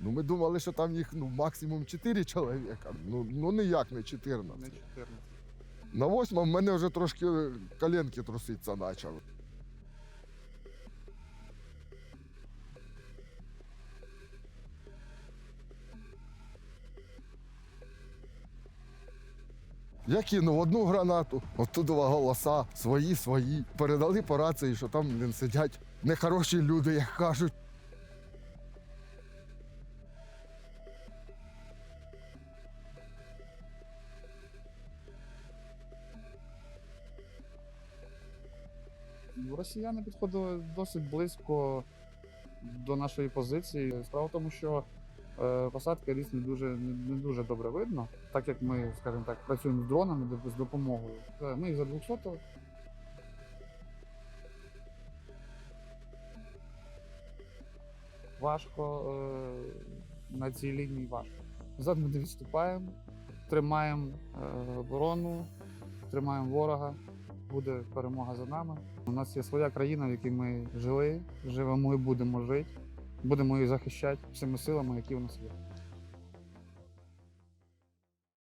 Ну ми думали, що там їх ну, максимум 4 чоловіка. Ну, ну ніяк не 14. Не 14. На восьмому в мене вже трошки коленки труситися почали. Я кинув одну гранату, оттуда голоса, свої, свої. Передали по рації, що там блін, сидять нехороші люди, як кажуть. Росіяни підходили досить близько до нашої позиції. Справа в тому, що е, посадка ліс не дуже, не, дуже добре видно, так як ми, скажімо так, працюємо з дронами з допомогою. Е, Ми їх за 200 важко е, на цій лінії важко. Назад ми не відступаємо, тримаємо оборону, тримаємо ворога буде перемога за нами. У нас є своя країна, в якій ми жили, живемо і будемо жити. Будемо її захищати всіми силами, які у нас є.